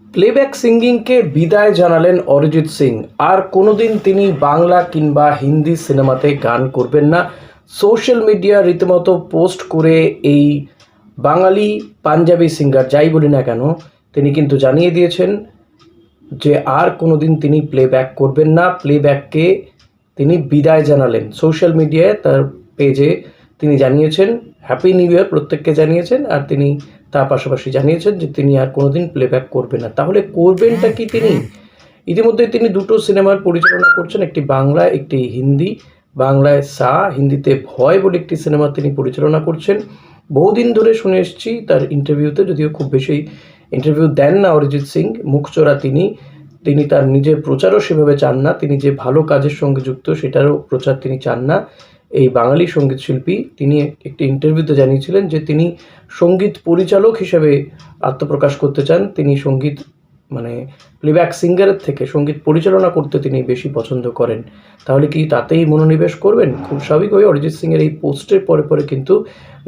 Playback সিঙ্গিংকে বিদায় জানালেন অরিজিৎ সিং। আর কোনোদিন তিনি বাংলা কিংবা হিন্দি সিনেমাতে গান করবেন না। সোশ্যাল মিডিয়া রীতিমতো পোস্ট করে এই বাঙালি পাঞ্জাবি সিঙ্গার, যাই বলি না কেন, তিনি কিন্তু জানিয়ে দিয়েছেন যে আর কোনোদিন তিনি প্লেব্যাক করবেন না। প্লেব্যাককে তিনি বিদায় জানালেন। সোশ্যাল মিডিয়ায় তার পেজে তিনি জানিয়েছেন হ্যাপি নিউ ইয়ার প্রত্যেককে জানিয়েছেন আর তিনি তার পাশাপাশি জানিয়েছেন যে তিনি আর কোনোদিন প্লেব্যাক করবেন না। তাহলে করবেনটা কি তিনি? ইতিমধ্যে তিনি দুটো সিনেমার পরিচালনা করছেন, একটি বাংলা একটি হিন্দি। বাংলায় সা, হিন্দিতে ভয় বলে একটি সিনেমা তিনি পরিচালনা করছেন। বহুদিন ধরে শুনে এসেছি তার ইন্টারভিউতে যদিও খুব বেশি ইন্টারভিউ দেন না অরিজিৎ সিং, মুখচোরা তিনি। তিনি তার নিজের প্রচারও সেভাবে চান না, তিনি যে ভালো কাজের সঙ্গে যুক্ত সেটারও প্রচার তিনি চান না। এই বাঙালি সংগীত শিল্পী তিনি একটি ইন্টারভিউতে জানিয়েছিলেন যে তিনি সংগীত পরিচালক হিসেবে আত্মপ্রকাশ করতে চান। তিনি সংগীত মানে প্লেব্যাক সিঙ্গারের থেকে সংগীত পরিচালনা করতে তিনি বেশি পছন্দ করেন। তাহলে কি তাতেই মনোনিবেশ করবেন? খুব স্বাভাবিকভাবে অরিজিৎ সিংয়ের এই পোস্টের পরে পরে কিন্তু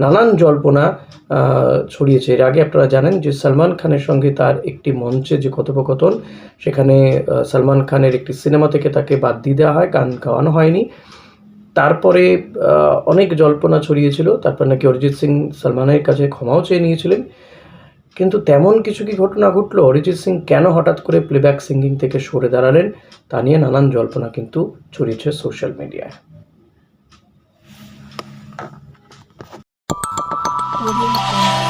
নানান জল্পনা ছড়িয়েছে। এর আগে আপনারা জানেন যে সালমান খানের সঙ্গে তার একটি মঞ্চে যে কথোপকথন, সেখানে সালমান খানের একটি সিনেমা থেকে তাকে বাদ দিয়ে দেওয়া হয়, গান গাওয়ানো হয়নি। তারপরে অনেক জল্পনা ছড়িয়েছিল। তারপর নাকি অরিজিৎ সিং সালমানের কাছে ক্ষমাও চেয়ে নিয়েছিলেন। কিন্তু তেমন কিছু কি ঘটনা ঘটলো? অরিজিৎ সিং কেন হঠাৎ করে প্লেব্যাক সিঙ্গিং থেকে সরে দাঁড়ালেন? তা নিয়ে নানান জল্পনা কিন্তু ছড়িয়েছে সোশ্যাল মিডিয়ায় Thank you.